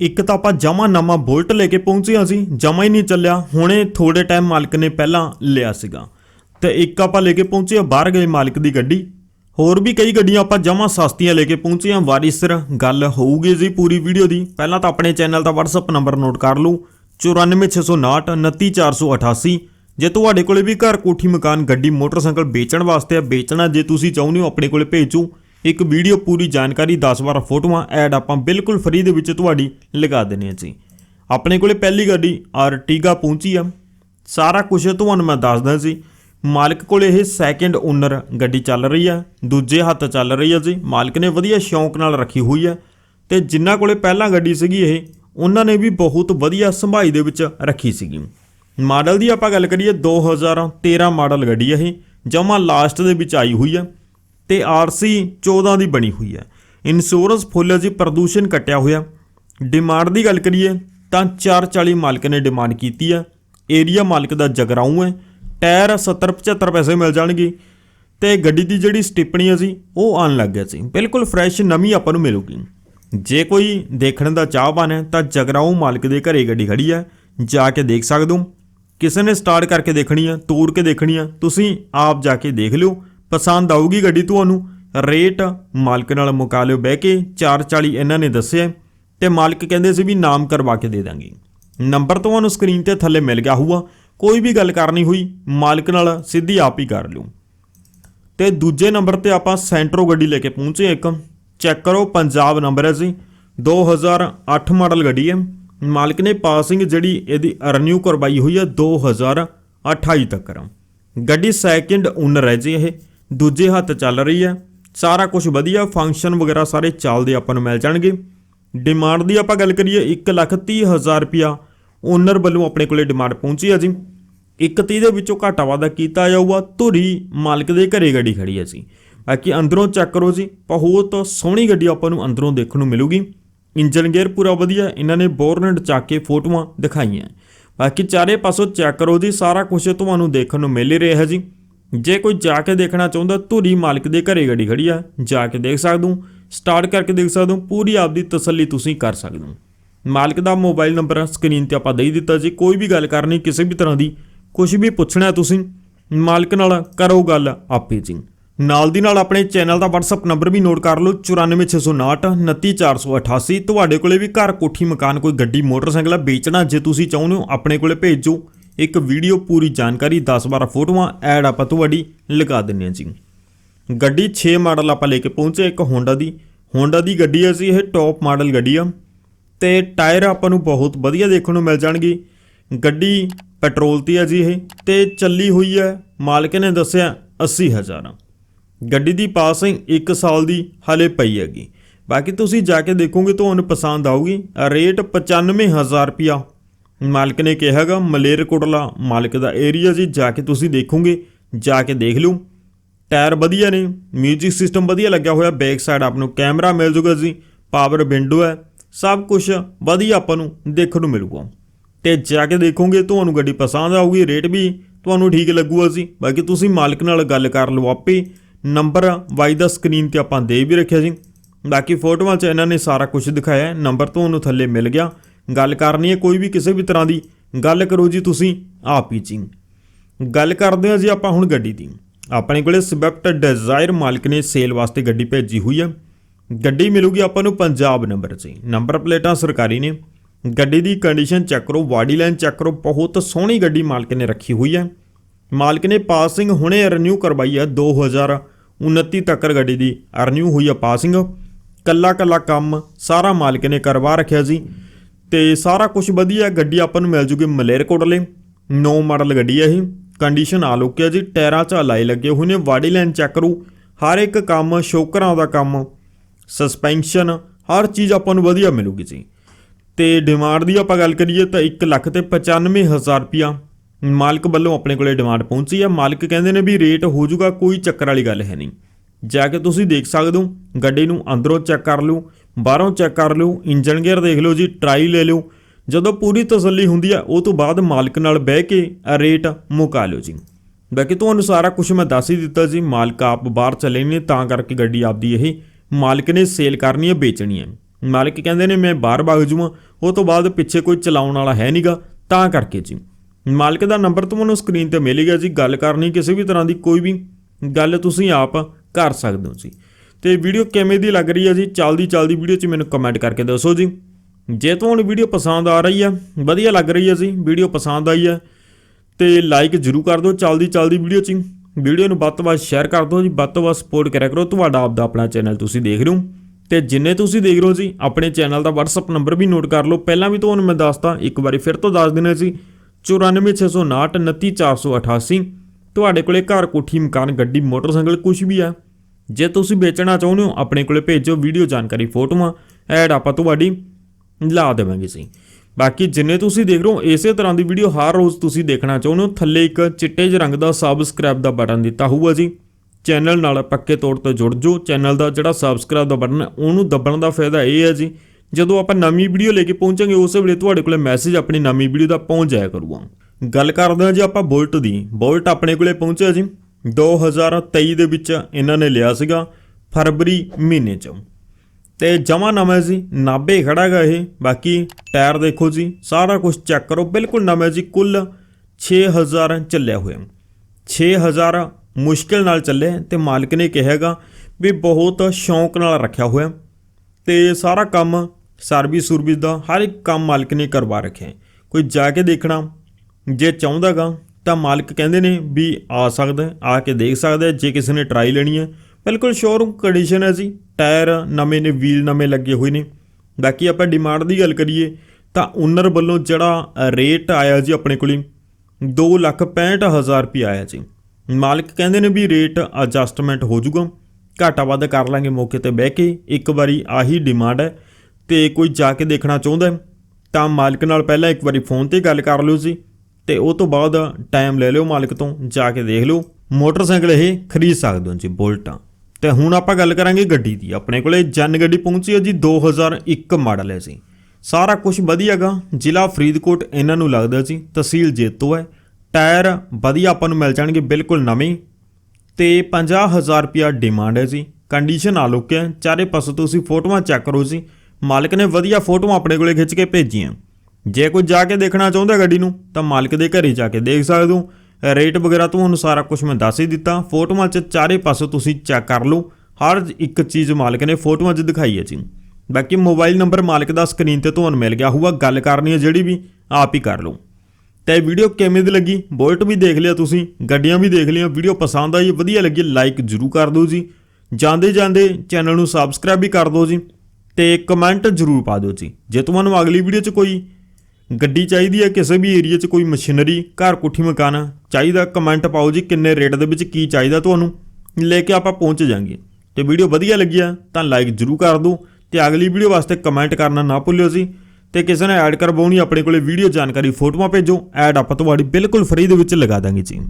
ਇੱਕ ਤਾਂ ਆਪਾਂ ਜਮਾ ਨਵਾਂ ਬੁਲਟ ਲੈ ਕੇ ਪਹੁੰਚੇ ਸੀ ਜਮਾ ਹੀ ਨਹੀਂ ਚੱਲਿਆ। ਹੁਣੇ ਥੋੜੇ ਟਾਈਮ ਮਾਲਕ ਨੇ ਪਹਿਲਾਂ ਲਿਆ ਸੀਗਾ। ਤੇ ਇੱਕ ਆਪਾਂ ਲੈ ਕੇ ਪਹੁੰਚੇ ਹਾਂ ਬਾਹਰ ਗਏ ਮਾਲਕ ਦੀ ਗੱਡੀ। ਹੋਰ ਵੀ ਕਈ ਗੱਡੀਆਂ ਆਪਾਂ ਜਮਾ ਸਸਤੀਆਂ ਲੈ ਕੇ ਪਹੁੰਚੇ ਹਾਂ। ਵਾਰੀ ਸਿਰ, ਗੱਲ ਹੋਊਗੀ ਜੀ ਪੂਰੀ ਵੀਡੀਓ ਦੀ। ਪਹਿਲਾਂ ਤਾਂ ਆਪਣੇ ਚੈਨਲ ਦਾ WhatsApp ਨੰਬਰ ਨੋਟ ਕਰ ਲਓ। 94659 29488 ਜੇ ਤੁਹਾਡੇ ਕੋਲੇ ਵੀ ਘਰ ਕੋਠੀ ਮਕਾਨ, ਗੱਡੀ, ਮੋਟਰਸਾਈਕਲ ਵੇਚਣ ਵਾਸਤੇ ਆ, ਵੇਚਣਾ ਜੇ ਤੁਸੀਂ ਚਾਹੁੰਦੇ ਹੋ, ਆਪਣੇ ਕੋਲੇ ਭੇਜੋ। ਇੱਕ ਵੀਡੀਓ ਪੂਰੀ ਜਾਣਕਾਰੀ 10-12 ਫੋਟੋਆਂ ਐਡ ਆਪਾਂ ਬਿਲਕੁਲ ਫ੍ਰੀ ਦੇ ਵਿੱਚ ਤੁਹਾਡੀ ਲਗਾ ਦਿੰਨੇ ਆ ਜੀ। ਆਪਣੇ ਕੋਲੇ ਪਹਿਲੀ ਗੱਡੀ ਆਰਟੀਗਾ ਪਹੁੰਚੀ ਆ। ਸਾਰਾ ਕੁਝ ਤੁਹਾਨੂੰ ਮੈਂ ਦੱਸਦਾ ਸੀ ਮਾਲਕ ਕੋਲ ਇਹ ਸੈਕੰਡ ਓਨਰ ਗੱਡੀ ਚੱਲ ਰਹੀ ਆ। ਦੂਜੇ ਹੱਥ ਚੱਲ ਰਹੀ ਆ ਜੀ। ਮਾਲਕ ਨੇ ਵਧੀਆ ਸ਼ੌਂਕ ਨਾਲ ਰੱਖੀ ਹੋਈ ਆ। ਤੇ ਜਿਨ੍ਹਾਂ ਕੋਲੇ ਪਹਿਲਾਂ ਗੱਡੀ ਸੀਗੀ ਇਹ, ਉਹਨਾਂ ਨੇ ਵੀ ਬਹੁਤ ਵਧੀਆ ਸੰਭਾਈ ਦੇ ਵਿੱਚ ਰੱਖੀ ਸੀਗੀ। ਮਾਡਲ ਦੀ ਆਪਾਂ ਗੱਲ ਕਰੀਏ 2013 ਮਾਡਲ ਗੱਡੀ ਇਹ। ਜਮਾ ਲਾਸਟ ਦੇ ਵਿੱਚ ਆਈ ਹੋਈ ਆ। ਤੇ ਆਰਸੀ 14 ਦੀ ਬਣੀ ਹੋਈ ਹੈ। ਇੰਸ਼ੋਰੈਂਸ ਫੁੱਲ ਜੀ, ਪ੍ਰਦੂਸ਼ਣ ਕੱਟਿਆ ਹੋਇਆ। ਡਿਮਾਂਡ ਦੀ ਗੱਲ ਕਰੀਏ ਤਾਂ 440 ਮਾਲਕ ਨੇ ਡਿਮਾਂਡ ਕੀਤੀ ਹੈ। ਏਰੀਆ ਮਾਲਕ ਦਾ ਜਗਰਾਉਂ ਹੈ। ਟਾਇਰ 70 75 ਪੈਸੇ ਮਿਲ ਜਾਣਗੇ। ਤੇ ਗੱਡੀ ਦੀ ਜਿਹੜੀ ਸਟਿਪਣੀ ਸੀ ਉਹ ਆਉਣ ਲੱਗ ਗਿਆ ਸੀ ਬਿਲਕੁਲ ਫਰੈਸ਼ ਨਵੀਂ ਆਪਾਂ ਨੂੰ ਮਿਲੂਗੀ। ਜੇ ਕੋਈ ਦੇਖਣ ਦਾ ਚਾਹਵਾਨ ਹੈ ਤਾਂ ਜਗਰਾਉਂ ਮਾਲਕ ਦੇ ਘਰੇ ਗੱਡੀ ਖੜੀ ਹੈ। ਜਾ ਕੇ ਦੇਖ ਸਕਦੇ ਹੋ। ਕਿਸੇ ਨੇ ਸਟਾਰਟ ਕਰਕੇ ਦੇਖਣੀ ਹੈ, ਤੋੜ ਕੇ ਦੇਖਣੀ ਹੈ। ਤੁਸੀਂ ਆਪ ਜਾ ਕੇ ਦੇਖ ਲਿਓ। ਪਸੰਦ ਆਊਗੀ ਗੱਡੀ ਤੁਹਾਨੂੰ। ਰੇਟ ਮਾਲਕ ਨਾਲ ਮੁਕਾ ਲਿਓ ਬਹਿ ਕੇ 440 ਇਹਨਾਂ ਨੇ ਦੱਸਿਆ ਤੇ ਮਾਲਕ ਕਹਿੰਦੇ ਸੀ ਵੀ ਨਾਮ ਕਰਵਾ ਕੇ ਦੇ ਦਾਂਗੇ। ਨੰਬਰ ਤੁਹਾਨੂੰ ਸਕਰੀਨ ਤੇ ਥੱਲੇ ਮਿਲ ਗਿਆ ਹੋਊਗਾ। ਕੋਈ ਵੀ ਗੱਲ ਕਰਨੀ ਹੋਈ, ਮਾਲਕ ਨਾਲ ਸਿੱਧੀ ਆਪ ਹੀ ਕਰ ਲਿਓ। ਤੇ ਦੂਜੇ ਨੰਬਰ ਤੇ ਆਪਾਂ ਸੈਂਟਰੋ ਗੱਡੀ ਲੈ ਕੇ ਪਹੁੰਚੇ ਇੱਕ। ਚੈੱਕ ਕਰੋ, ਪੰਜਾਬ ਨੰਬਰ ਹੈ ਜੀ। 2008 ਮਾਡਲ ਗੱਡੀ ਹੈ। ਮਾਲਕ ਨੇ ਪਾਸਿੰਗ ਜਿਹੜੀ ਇਹਦੀ ਰਿਨਿਊ ਕਰਵਾਈ ਹੋਈ ਹੈ 2028 ਤੱਕ। ਗੱਡੀ ਸੈਕਿੰਡ ਓਨਰ ਹੈ ਜੀ ਇਹ। ਦੂਜੇ ਹੱਥ ਚੱਲ ਰਹੀ ਹੈ। ਸਾਰਾ ਕੁਝ ਵਧੀਆ ਫੰਕਸ਼ਨ ਵਗੈਰਾ ਸਾਰੇ ਚੱਲਦੇ ਆਪਾਂ ਨੂੰ ਮਿਲ ਜਾਣਗੇ। ਡਿਮਾਂਡ ਦੀ ਆਪਾਂ ਗੱਲ ਕਰੀਏ 130000 ਰੁਪਿਆ ਓਨਰ ਵੱਲੋਂ ਆਪਣੇ ਕੋਲੇ ਡਿਮਾਂਡ ਪਹੁੰਚੀ ਹੈ ਜੀ। 31 ਦੇ ਵਿੱਚੋਂ ਘਾਟਾ ਵਾਧਾ ਕੀਤਾ ਜਾਊਗਾ। ਧੁਰੀ ਮਾਲਕ ਦੇ ਘਰੇ ਗੱਡੀ ਖੜੀ ਹੈ ਜੀ। ਬਾਕੀ ਅੰਦਰੋਂ ਚੈੱਕ ਕਰੋ ਜੀ, ਬਹੁਤ ਸੋਹਣੀ ਗੱਡੀ ਆਪਾਂ ਨੂੰ ਅੰਦਰੋਂ ਦੇਖਣ ਨੂੰ ਮਿਲੂਗੀ। ਇੰਜਨ ਗੇਅਰ ਪੂਰਾ ਵਧੀਆ, ਇਹਨਾਂ ਨੇ ਬੋਰਨਟ ਚੱਕ ਕੇ ਫੋਟੋਆਂ ਦਿਖਾਈਆਂ। ਬਾਕੀ ਚਾਰੇ ਪਾਸੋਂ ਚੈੱਕ ਕਰੋ ਜੀ, ਸਾਰਾ ਕੁਝ ਤੁਹਾਨੂੰ ਦੇਖਣ ਨੂੰ ਮਿਲ ਹੀ ਰਿਹਾ ਹੈ ਜੀ। ਜੇ ਕੋਈ ਜਾ ਕੇ ਦੇਖਣਾ ਚਾਹੁੰਦਾ, ਧੂਰੀ ਮਾਲਕ ਦੇ ਘਰੇ ਗੱਡੀ ਖੜੀ ਆ, ਜਾ ਕੇ ਦੇਖ ਸਕਦੇ। ਹੋ ਸਟਾਰਟ ਕਰਕੇ ਦੇਖ ਸਕਦੇ ਹੋ ਪੂਰੀ ਆਪਦੀ ਤਸੱਲੀ ਤੁਸੀਂ ਕਰ ਸਕਦੇ। ਹੋ ਮਾਲਕ ਦਾ ਮੋਬਾਈਲ ਨੰਬਰ ਸਕਰੀਨ ਤੇ ਆਪਾਂ ਦੇ ਦਿੱਤਾ ਜੀ, ਕੋਈ ਵੀ ਗੱਲ ਕਰਨੀ ਕਿਸੇ ਵੀ ਤਰ੍ਹਾਂ ਦੀ ਕੁਝ ਵੀ ਪੁੱਛਣਾ ਤੁਸੀਂ, ਮਾਲਕ ਨਾਲ ਕਰੋ ਗੱਲ ਆਪੇ ਜੀ। ਨਾਲ ਦੀ ਨਾਲ ਆਪਣੇ ਚੈਨਲ ਦਾ WhatsApp ਨੰਬਰ ਵੀ ਨੋਟ ਕਰ ਲਓ 94659 29488 ਤੁਹਾਡੇ ਕੋਲੇ ਵੀ ਘਰ ਕੋਠੀ ਮਕਾਨ, ਕੋਈ ਗੱਡੀ, ਮੋਟਰਸਾਈਕਲ ਆ, ਵੇਚਣਾ ਜੇ ਤੁਸੀਂ ਚਾਹੁੰਦੇ ਹੋ, ਆਪਣੇ ਕੋਲੇ ਭੇਜੋ। ਇੱਕ ਵੀਡੀਓ ਪੂਰੀ ਜਾਣਕਾਰੀ 10-12 ਫੋਟੋਆਂ, ਐਡ ਆਪਾਂ ਤੁਹਾਡੀ ਲਗਾ ਦਿੰਨੇ ਆ ਜੀ। ਗੱਡੀ 6 ਮਾਡਲ ਆਪਾਂ ਲੈ ਕੇ ਪਹੁੰਚੇ, ਇੱਕ ਹੋਂਡਾ ਦੀ। ਹੋਂਡਾ ਦੀ ਗੱਡੀ ਹੈ ਜੀ, ਇਹ ਟੌਪ ਮਾਡਲ ਗੱਡੀ ਆ। ਤੇ ਟਾਇਰ ਆਪਾਂ ਨੂੰ ਬਹੁਤ ਵਧੀਆ ਦੇਖਣ ਨੂੰ ਮਿਲ ਜਾਣਗੇ। ਗੱਡੀ ਪੈਟਰੋਲ ਤੇ ਹੈ ਜੀ ਇਹ, ਤੇ ਚੱਲੀ ਹੋਈ ਹੈ, ਮਾਲਕ ਨੇ ਦੱਸਿਆ 80000 ਗੱਡੀ ਦੀ ਪਾਸਿੰਗ 1 ਸਾਲ ਦੀ ਹਲੇ ਪਈ ਹੈਗੀ। ਬਾਕੀ ਤੁਸੀਂ ਜਾ ਕੇ ਦੇਖੋਗੇ, ਤੁਹਾਨੂੰ ਪਸੰਦ ਆਊਗੀ। ਰੇਟ 95000 ਰੁਪਿਆ ਮਾਲਕ ਨੇ ਕਿਹਾਗਾ ਮਲੇਰਕੋਟਲਾ ਮਾਲਕ ਦਾ ਏਰੀਆ ਜੀ, ਜਾ ਕੇ ਤੁਸੀਂ ਦੇਖੋਗੇ, ਜਾ ਕੇ ਦੇਖ ਲਿਓ। ਟਾਇਰ ਵਧੀਆ ਨੇ 뮤직 ਸਿਸਟਮ ਵਧੀਆ ਲੱਗਿਆ ਹੋਇਆ ਬੈਕ ਸਾਈਡ ਆਪ ਨੂੰ ਕੈਮਰਾ ਮਿਲ ਜੂਗਾ ਜੀ ਪਾਵਰ ਵਿੰਡੋ ਹੈ, ਸਭ ਕੁਝ ਵਧੀਆ ਆਪਾਂ ਨੂੰ ਦੇਖਣ ਨੂੰ ਮਿਲੂਗਾ। ਤੇ ਜਾ ਕੇ ਦੇਖੋਗੇ, ਤੁਹਾਨੂੰ ਗੱਡੀ ਪਸੰਦ ਆਊਗੀ ਰੇਟ ਵੀ ਤੁਹਾਨੂੰ ਠੀਕ ਲੱਗੂਗਾ ਜੀ। ਬਾਕੀ ਤੁਸੀਂ ਮਾਲਕ ਨਾਲ ਗੱਲ ਕਰ ਲਓ ਆਪੇ ਨੰਬਰ ਵਾਈ ਦਾ ਸਕਰੀਨ ਤੇ ਆਪਾਂ ਦੇ ਵੀ ਰੱਖਿਆ ਜੀ। ਬਾਕੀ ਫੋਟੋਆਂ 'ਚ ਇਹਨਾਂ ਨੇ ਸਾਰਾ ਕੁਝ ਦਿਖਾਇਆ ਨੰਬਰ ਤੁਹਾਨੂੰ ਥੱਲੇ ਮਿਲ ਗਿਆ। ਗੱਲ ਕਰਨੀ ਹੈ ਕੋਈ ਵੀ ਕਿਸੇ ਵੀ ਤਰ੍ਹਾਂ ਦੀ, ਗੱਲ ਕਰੋ ਜੀ ਤੁਸੀਂ, ਆਪ ਹੀ ਜੀ ਗੱਲ ਕਰਦੇ ਹਾਂ ਜੀ ਆਪਾਂ ਹੁਣ ਗੱਡੀ ਦੀ। ਆਪਣੇ ਕੋਲੇ ਸਵਿਫਟ ਡਿਜ਼ਾਇਰ ਮਾਲਕ ਨੇ ਸੇਲ ਵਾਸਤੇ ਗੱਡੀ ਭੇਜੀ ਹੋਈ ਹੈ ਗੱਡੀ ਮਿਲੂਗੀ ਆਪਾਂ ਨੂੰ ਪੰਜਾਬ ਨੰਬਰ 'ਚ ਨੰਬਰ ਪਲੇਟਾਂ ਸਰਕਾਰੀ ਨੇ। ਗੱਡੀ ਦੀ ਕੰਡੀਸ਼ਨ ਚੈੱਕ ਕਰੋ ਬਾਡੀ ਲਾਈਨ ਚੈੱਕ ਕਰੋ, ਬਹੁਤ ਸੋਹਣੀ ਗੱਡੀ ਮਾਲਕ ਨੇ ਰੱਖੀ ਹੋਈ ਹੈ ਮਾਲਕ ਨੇ ਪਾਸਿੰਗ ਹੁਣੇ ਰਿਨਿਊ ਕਰਵਾਈ ਹੈ 2029 ਤੱਕ ਗੱਡੀ ਦੀ ਰਿਨਿਊ ਹੋਈ ਹੈ ਪਾਸਿੰਗ। ਕੱਲਾ ਕੱਲਾ ਕੰਮ ਸਾਰਾ ਮਾਲਕ ਨੇ ਕਰਵਾ ਰੱਖਿਆ ਜੀ। ਤੇ ਸਾਰਾ ਕੁਝ ਵਧੀਆ ਗੱਡੀ ਆਪਾਂ ਨੂੰ ਮਿਲ ਜੂਗੀ ਮਲੇਰਕੋਟਲੇ 9 ਮਾਡਲ ਗੱਡੀ ਹੈ ਇਹ। ਕੰਡੀਸ਼ਨ ਆ ਲੁਕਿਆ ਜੀ। ਟਾਇਰਾਂ 'ਚ ਅਲਾਈ ਲੱਗੇ ਹੋਏ ਨੇ। ਬਾਡੀ ਲਾਈਨ ਚੈੱਕ ਕਰੂ। ਹਰ ਇੱਕ ਕੰਮ, ਸ਼ੋਕਰਾਂ ਦਾ ਕੰਮ ਸਸਪੈਂਸ਼ਨ ਹਰ ਚੀਜ਼ ਆਪਾਂ ਨੂੰ ਵਧੀਆ ਮਿਲੂਗੀ ਜੀ। ਤੇ ਡਿਮਾਂਡ ਦੀ ਆਪਾਂ ਗੱਲ ਕਰੀਏ ਤਾਂ 1 ਲੱਖ ਤੇ 95000 ਰੁਪਿਆ ਮਾਲਕ ਵੱਲੋਂ ਆਪਣੇ ਕੋਲੇ ਡਿਮਾਂਡ ਪਹੁੰਚੀ ਹੈ। ਮਾਲਕ ਕਹਿੰਦੇ ਨੇ ਵੀ ਰੇਟ ਹੋ ਜਾਊਗਾ ਕੋਈ ਚੱਕਰ ਵਾਲੀ ਗੱਲ ਹੈ ਨਹੀਂ। ਜਾ ਕੇ ਤੁਸੀਂ ਦੇਖ ਸਕਦੇ ਹੋ। ਗੱਡੀ ਨੂੰ ਅੰਦਰੋਂ ਚੈੱਕ ਕਰ ਲਓ। ਬਾਹਰੋਂ ਚੈੱਕ ਕਰ ਲਿਓ ਇੰਜਨ ਗੇਅਰ ਦੇਖ ਲਿਓ ਜੀ, ਟਰਾਈ ਲੈ ਲਿਓ। ਜਦੋਂ ਪੂਰੀ ਤਸੱਲੀ ਹੁੰਦੀ ਹੈ ਉਹ ਤੋਂ ਬਾਅਦ ਮਾਲਕ ਨਾਲ ਬਹਿ ਕੇ ਰੇਟ ਮੁਕਾ ਲਿਓ ਜੀ। ਬਾਕੀ ਤੁਹਾਨੂੰ ਸਾਰਾ ਕੁਝ ਮੈਂ ਦੱਸ ਹੀ ਦਿੱਤਾ ਜੀ, ਮਾਲਕ ਆਪ ਬਾਹਰ ਚਲੇ ਨੇ, ਤਾਂ ਕਰਕੇ ਗੱਡੀ ਆਪਦੀ ਇਹ ਮਾਲਕ ਨੇ ਸੇਲ ਕਰਨੀ ਹੈ ਵੇਚਣੀ ਹੈ ਮਾਲਕ ਕਹਿੰਦੇ ਨੇ, ਮੈਂ ਬਾਹਰ ਭੱਜ ਜੂਆਂ ਉਹ ਤੋਂ ਬਾਅਦ ਪਿੱਛੇ ਕੋਈ ਚਲਾਉਣ ਵਾਲਾ ਹੈ ਨਹੀਂਗਾ ਤਾਂ ਕਰਕੇ ਜੀ। ਮਾਲਕ ਦਾ ਨੰਬਰ ਤੁਹਾਨੂੰ ਸਕਰੀਨ ਤੇ ਮਿਲੇਗਾ ਜੀ, ਗੱਲ ਕਰਨੀ ਕਿਸੇ ਵੀ ਤਰ੍ਹਾਂ ਦੀ ਕੋਈ ਵੀ ਗੱਲ ਤੁਸੀਂ ਆਪ ਕਰ ਸਕਦੇ ਹੋ ਜੀ। ਤੇ ਵੀਡੀਓ ਕਿਵੇਂ ਦੀ ਲੱਗ ਰਹੀ ਹੈ ਜੀ? ਚੱਲਦੀ ਚੱਲਦੀ ਵੀਡੀਓ 'ਚ ਮੈਨੂੰ ਕਮੈਂਟ ਕਰਕੇ ਦੱਸੋ ਜੀ। ਜੇ ਤੁਹਾਨੂੰ ਵੀਡੀਓ ਪਸੰਦ ਆ ਰਹੀ ਹੈ ਵਧੀਆ ਲੱਗ ਰਹੀ ਹੈ ਜੀ, ਵੀਡੀਓ ਪਸੰਦ ਆਈ ਹੈ ਤੇ ਲਾਈਕ ਜਰੂਰ ਕਰ ਦਿਓ ਚੱਲਦੀ ਚੱਲਦੀ ਵੀਡੀਓ 'ਚ। ਵੀਡੀਓ ਨੂੰ ਵੱਧ ਤੋਂ ਵੱਧ ਸ਼ੇਅਰ ਕਰ ਦਿਓ ਜੀ, ਵੱਧ ਤੋਂ ਵੱਧ ਸਪੋਰਟ ਕਰਿਆ ਕਰੋ। ਤੁਹਾਡਾ ਆਪਦਾ ਆਪਣਾ ਚੈਨਲ ਤੁਸੀਂ ਦੇਖ ਰਹੇ ਹੋ। ਤੇ ਜਿੰਨੇ ਤੁਸੀਂ ਦੇਖ ਰਹੇ ਹੋ ਜੀ, ਆਪਣੇ ਚੈਨਲ ਦਾ WhatsApp ਨੰਬਰ ਵੀ ਨੋਟ ਕਰ ਲਓ। ਪਹਿਲਾਂ ਵੀ ਤੁਹਾਨੂੰ ਮੈਂ ਦੱਸਤਾ ਇੱਕ ਵਾਰੀ ਫਿਰ ਤੋਂ ਦੱਸ ਦਿੰਦਾ ਸੀ 9469299488 ਤੁਹਾਡੇ ਕੋਲੇ ਘਰ ਕੋਠੀ, ਮਕਾਨ, ਗੱਡੀ, ਮੋਟਰਸਾਈਕਲ ਕੁਝ ਵੀ ਆ ਜੇ ਤੁਸੀਂ ਵੇਚਣਾ ਚਾਹੁੰਦੇ ਹੋ, ਆਪਣੇ ਕੋਲੇ ਭੇਜੋ ਵੀਡੀਓ ਜਾਣਕਾਰੀ ਫੋਟੋਆਂ, ਐਡ ਆਪਾਂ ਤੁਹਾਡੀ ਲਾ ਦੇਵਾਂਗੇ ਜੀ ਬਾਕੀ ਜਿੰਨੇ ਤੁਸੀਂ ਦੇਖ ਰਹੇ ਹੋ, ਇਸੇ ਤਰ੍ਹਾਂ ਦੀ ਵੀਡੀਓ ਹਰ ਰੋਜ਼ ਤੁਸੀਂ ਦੇਖਣਾ ਚਾਹੁੰਦੇ ਹੋ, ਥੱਲੇ ਇੱਕ ਚਿੱਟੇ ਜਿਹੇ ਰੰਗ ਦਾ ਸਬਸਕ੍ਰਾਈਬ ਦਾ ਬਟਨ ਦਿੱਤਾ ਹੋਊਗਾ ਜੀ। ਚੈਨਲ ਨਾਲ ਪੱਕੇ ਤੌਰ ਤੇ ਜੁੜ ਜਾਓ, ਚੈਨਲ ਦਾ ਜਿਹੜਾ ਸਬਸਕ੍ਰਾਈਬ ਦਾ ਬਟਨ ਹੈ, ਉਹਨੂੰ ਦੱਬਣ ਦਾ ਫਾਇਦਾ ਇਹ ਹੈ ਜੀ, ਜਦੋਂ ਆਪਾਂ ਨਵੀਂ ਵੀਡੀਓ ਲੈ ਕੇ ਪਹੁੰਚਾਂਗੇ, ਉਸੇ ਵੇਲੇ ਤੁਹਾਡੇ ਕੋਲੇ ਮੈਸੇਜ ਆਪਣੀ ਨਵੀਂ ਵੀਡੀਓ ਦਾ ਪਹੁੰਚ ਜਾਇਆ ਕਰੂਗਾ। ਗੱਲ ਕਰਦੇ ਹਾਂ ਜੀ ਆਪਾਂ ਬੁਲਟ ਦੀ, ਬੁਲਟ ਆਪਣੇ ਕੋਲੇ ਪਹੁੰਚਿਆ ਜੀ। 2023 ਦੇ ਵਿੱਚ ਇਹਨਾਂ ਨੇ ਲਿਆ ਸੀਗਾ ਫਰਵਰੀ ਮਹੀਨੇ 'ਚ। ਤੇ ਜਮਾ ਨਵਾਂ ਜੀ ਨਾਬੇ ਖੜਾਗਾ ਇਹ, ਬਾਕੀ ਟਾਇਰ ਦੇਖੋ ਜੀ, ਸਾਰਾ ਕੁਝ ਚੈੱਕ ਕਰੋ, ਬਿਲਕੁਲ ਨਵਾਂ ਜੀ, ਕੁੱਲ 6000 ਚੱਲਿਆ ਹੋਇਆ। 6000 ਮੁਸ਼ਕਿਲ ਨਾਲ ਚੱਲਿਆ ਤੇ ਮਾਲਕ ਨੇ ਕਿਹਾਗਾ ਵੀ ਬਹੁਤ ਸ਼ੌਂਕ ਨਾਲ ਰੱਖਿਆ ਹੋਇਆ। ਤੇ ਸਾਰਾ ਕੰਮ ਸਰਵਿਸ ਸੁਰਵਿਸ ਦਾ ਹਰ ਇੱਕ ਕੰਮ ਮਾਲਕ ਨੇ ਕਰਵਾ ਰੱਖਿਆ। ਕੋਈ ਜਾ ਕੇ ਦੇਖਣਾ, ਜੇ ਚਾਹੁੰਦਾਗਾ ਤਾਂ ਮਾਲਕ ਕਹਿੰਦੇ ਨੇ ਵੀ ਆ ਸਕਦਾ ਆ ਕੇ ਦੇਖ ਸਕਦਾ ਜੇ ਕਿਸੇ ਨੇ ਟਰਾਈ ਲੈਣੀ ਹੈ। ਬਿਲਕੁਲ ਸ਼ੋਰੂਮ ਕੰਡੀਸ਼ਨ ਹੈ ਜੀ। ਟਾਇਰ ਨਵੇਂ ਨੇ ਵੀਲ ਨਵੇਂ ਲੱਗੇ ਹੋਏ ਨੇ। ਬਾਕੀ ਆਪਾਂ ਡਿਮਾਂਡ ਦੀ ਗੱਲ ਕਰੀਏ, ਤਾਂ ਓਨਰ ਵੱਲੋਂ ਜਿਹੜਾ ਰੇਟ ਆਇਆ ਜੀ ਆਪਣੇ ਕੋਲੇ 265000 ਰੁਪਏ ਆਇਆ ਜੀ। ਮਾਲਕ ਕਹਿੰਦੇ ਨੇ ਵੀ ਰੇਟ ਐਡਜਸਟਮੈਂਟ ਹੋ ਜਾਊਗਾ। ਘਾਟਾ ਵੱਧ ਕਰ ਲਾਂਗੇ ਮੌਕੇ ਤੇ ਬਹਿ ਕੇ। ਇੱਕ ਵਾਰੀ ਆਹੀ ਡਿਮਾਂਡ ਹੈ ਤੇ ਕੋਈ ਜਾ ਕੇ ਦੇਖਣਾ ਚਾਹੁੰਦਾ ਤਾਂ ਮਾਲਕ ਨਾਲ ਪਹਿਲਾਂ ਇੱਕ ਵਾਰੀ ਫੋਨ ਤੇ ਗੱਲ ਕਰ ਲਿਓ ਜੀ। ਤੇ ਉਹ ਤੋਂ ਬਾਅਦ ਟਾਈਮ ਲੈ ਲਿਓ ਮਾਲਕ ਤੋਂ, ਜਾ ਕੇ ਦੇਖ ਲਿਓ। ਮੋਟਰਸਾਈਕਲ ਇਹ ਖਰੀਦ ਸਕਦੇ ਹੋ ਜੀ, ਬੁਲਟਾਂ। ਤੇ ਹੁਣ ਆਪਾਂ ਗੱਲ ਕਰਾਂਗੇ ਗੱਡੀ ਦੀ। ਆਪਣੇ ਕੋਲੇ ਜਨ ਗੱਡੀ ਪਹੁੰਚੀ ਹੈ ਜੀ 2001 ਮਾਡਲ ਹੈ ਜੀ। ਸਾਰਾ ਕੁਝ ਵਧੀਆਗਾ ਜ਼ਿਲ੍ਹਾ ਫਰੀਦਕੋਟ ਇਹਨਾਂ ਨੂੰ ਲੱਗਦਾ ਜੀ, ਤਹਿਸੀਲ ਜੇਤੋ ਹੈ। ਟਾਇਰ ਵਧੀਆ ਆਪਾਂ ਨੂੰ ਮਿਲ ਜਾਣਗੇ ਬਿਲਕੁਲ ਨਵੇਂ। ਤੇ 50000 ਰੁਪਿਆ ਡਿਮਾਂਡ ਹੈ ਜੀ। ਕੰਡੀਸ਼ਨ ਆਲੋਕ ਹੈ ਚਾਰੇ ਪਾਸੇ ਤੁਸੀਂ ਫੋਟੋਆਂ ਚੈੱਕ ਕਰੋ ਜੀ। ਮਾਲਕ ਨੇ ਵਧੀਆ ਫੋਟੋਆਂ ਆਪਣੇ ਕੋਲੇ ਖਿੱਚ ਕੇ ਭੇਜੀਆਂ। ਜੇ ਕੋਈ ਜਾ ਕੇ ਦੇਖਣਾ ਚਾਹੁੰਦਾ ਗੱਡੀ ਨੂੰ, ਤਾਂ ਮਾਲਕ ਦੇ ਘਰੇ ਜਾ ਕੇ ਦੇਖ ਸਕਦੇ ਹੋ। ਰੇਟ ਵਗੈਰਾ ਤੁਹਾਨੂੰ ਸਾਰਾ ਕੁਝ ਮੈਂ ਦੱਸ ਹੀ ਦਿੱਤਾ। ਫੋਟੋਆਂ 'ਚ ਚਾਰੇ ਪਾਸੇ ਤੁਸੀਂ ਚੈੱਕ ਕਰ ਲਓ। ਹਰ ਇੱਕ ਚੀਜ਼ ਮਾਲਕ ਨੇ ਫੋਟੋਆਂ 'ਚ ਦਿਖਾਈ ਹੈ ਜੀ। ਬਾਕੀ ਮੋਬਾਈਲ ਨੰਬਰ ਮਾਲਕ ਦਾ ਸਕਰੀਨ ਤੇ ਤੁਹਾਨੂੰ ਮਿਲ ਗਿਆ ਹੋਊਗਾ। ਗੱਲ ਕਰਨੀ ਹੈ ਜਿਹੜੀ ਵੀ, ਆਪ ਹੀ ਕਰ ਲਓ। ਤੇ ਵੀਡੀਓ ਕਿਵੇਂ ਦੀ ਲੱਗੀ? ਬੋਲਟ ਵੀ ਦੇਖ ਲਿਆ ਤੁਸੀਂ, ਗੱਡੀਆਂ ਵੀ ਦੇਖ ਲਈਆਂ। ਵੀਡੀਓ ਪਸੰਦ ਆਈ, ਵਧੀਆ ਲੱਗੀ ਲਾਈਕ ਜਰੂਰ ਕਰ ਦਿਓ ਜੀ। ਜਾਂਦੇ ਜਾਂਦੇ ਚੈਨਲ ਨੂੰ ਸਬਸਕ੍ਰਾਈਬ ਵੀ ਕਰ ਦਿਓ ਜੀ। ਤੇ ਕਮੈਂਟ ਜਰੂਰ ਪਾ ਦਿਓ ਜੀ। ਜੇ ਤੁਹਾਨੂੰ ਅਗਲੀ ਵੀਡੀਓ 'ਚ ਕੋਈ ਗੱਡੀ ਚਾਹੀਦੀ ਹੈ ਕਿਸੇ ਵੀ ਏਰੀਆ 'ਚ ਕੋਈ ਮਸ਼ੀਨਰੀ, ਘਰ ਕੋਠੀ ਮਕਾਨ, ਚਾਹੀਦਾ ਕਮੈਂਟ ਪਾਓ ਜੀ ਕਿੰਨੇ ਰੇਟ ਦੇ ਵਿੱਚ ਕੀ ਚਾਹੀਦਾ ਤੁਹਾਨੂੰ, ਲੈ ਕੇ ਆਪਾਂ ਪਹੁੰਚ ਜਾਾਂਗੇ। ਤੇ ਵੀਡੀਓ ਵਧੀਆ ਲੱਗਿਆ ਤਾਂ ਲਾਈਕ ਜਰੂਰ ਕਰ ਦਿਓ ਤੇ ਅਗਲੀ ਵੀਡੀਓ ਵਾਸਤੇ ਕਮੈਂਟ ਕਰਨਾ ਨਾ ਭੁੱਲਿਓ ਜੀ। ਤੇ ਕਿਸੇ ਨੇ ਐਡ ਕਰਵਾਉਣੀ ਆਪਣੇ ਕੋਲੇ ਵੀਡੀਓ ਜਾਣਕਾਰੀ ਫੋਟੋਆਂ ਭੇਜੋ, ਐਡ ਆਪਾਂ ਤੁਹਾਡੀ ਬਿਲਕੁਲ ਫ੍ਰੀ ਦੇ ਵਿੱਚ ਲਗਾ ਦਾਂਗੇ ਜੀ।